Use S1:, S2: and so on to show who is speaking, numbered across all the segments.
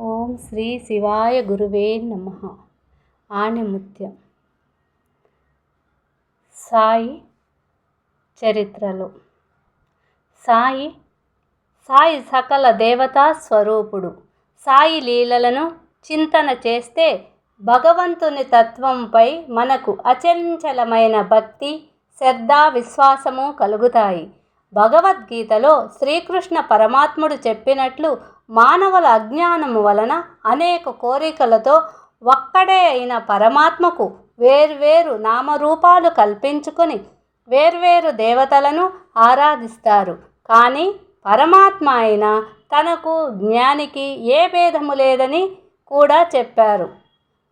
S1: ఓం శ్రీ శివాయ గురువే నమ. ఆణిముత్యం సాయి చరిత్రలు. సాయి సాయి సకల దేవతా స్వరూపుడు. సాయి లీలలను చింతన చేస్తే భగవంతుని తత్వంపై మనకు అచంచలమైన భక్తి శ్రద్ధ విశ్వాసము కలుగుతాయి. భగవద్గీతలో శ్రీకృష్ణ పరమాత్ముడు చెప్పినట్లు మానవుల అజ్ఞానము వలన అనేక కోరికలతో ఒక్కడే అయిన పరమాత్మకు వేర్వేరు నామరూపాలు కల్పించుకొని వేర్వేరు దేవతలను ఆరాధిస్తారు. కానీ పరమాత్మ అయిన తనకు జ్ఞానికి ఏ భేదము లేదని కూడా చెప్పారు.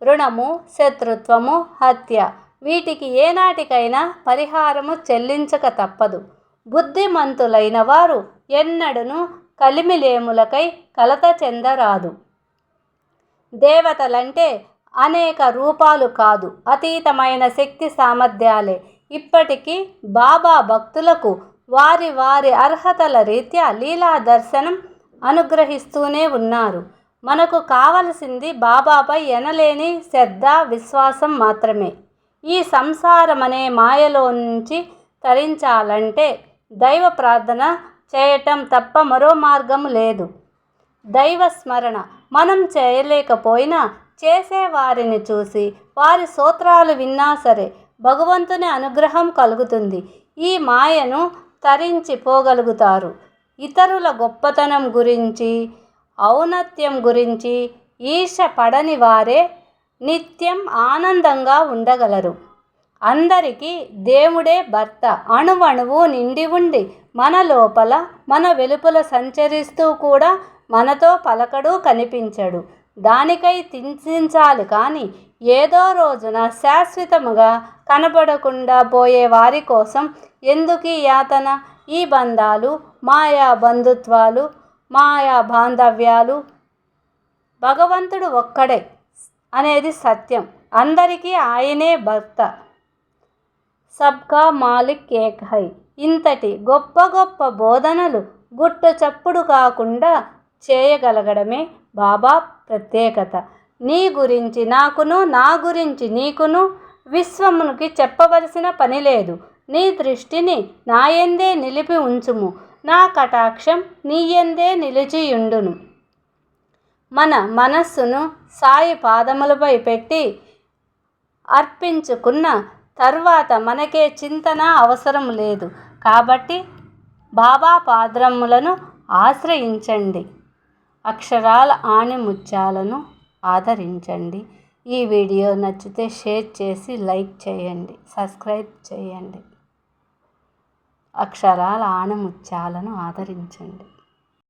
S1: రుణము శత్రుత్వము హత్య వీటికి ఏనాటికైనా పరిహారము చెల్లించక తప్పదు. బుద్ధిమంతులైన వారు ఎన్నడను కలిమిలేములకై కలత చెందరాదు. దేవతలంటే అనేక రూపాలు కాదు అతీతమైన శక్తి సామర్థ్యాలే. ఇప్పటికీ బాబా భక్తులకు వారి వారి అర్హతల రీత్యా లీలా దర్శనం అనుగ్రహిస్తూనే ఉన్నారు. మనకు కావలసింది బాబాపై ఎనలేని శ్రద్ధ విశ్వాసం మాత్రమే. ఈ సంసారం అనే మాయలో నుంచి తరించాలంటే దైవ ప్రార్థన చేయటం తప్ప మరో మార్గం లేదు. దైవ స్మరణ మనం చేయలేకపోయినా చేసేవారిని చూసి వారి సూత్రాలు విన్నా సరే భగవంతుని అనుగ్రహం కలుగుతుంది. ఈ మాయను తరించిపోగలుగుతారు ఇతరుల గొప్పతనం గురించి ఔన్నత్యం గురించి ఈశ పడని వారే నిత్యం ఆనందంగా ఉండగలరు. అందరికీ దేవుడే భర్త. అణువణువు నిండి ఉండి మన లోపల మన వెలుపల సంచరిస్తూ కూడా మనతో పలకడు కనిపించడు. దానికై చింతించాలి కానీ ఏదో రోజున శాశ్వతముగా కనపడకుండా పోయే వారి కోసం ఎందుకు యాతన? ఈ బంధాలు మాయా బంధుత్వాలు మాయా బాంధవ్యాలు భగవంతుడు ఒక్కడే అనేది సత్యం. అందరికీ ఆయనే భర్త. సబ్కా మాలిక్ ఏక్ హై. ఇంతటి గొప్ప గొప్ప బోధనలు గుట్టు చప్పుడు కాకుండా చేయగలగడమే బాబా ప్రత్యేకత. నీ గురించి నాకును నా గురించి నీకును విశ్వమునికి చెప్పవలసిన పని లేదు. నీ దృష్టిని నాయందే నిలిపి ఉంచుము. నా కటాక్షం నీయందే నిలిచియుండును. మన మనస్సును సాయి పాదములపై పెట్టి అర్పించుకున్న తర్వాత మనకే చింతన అవసరం లేదు. కాబట్టి బాబా పాద్రములను ఆశ్రయించండి. అక్షరాల ఆణిముత్యాలను ఆదరించండి. ఈ వీడియో నచ్చితే షేర్ చేసి లైక్ చేయండి. సబ్స్క్రైబ్ చేయండి. అక్షరాల ఆణిముత్యాలను ఆదరించండి.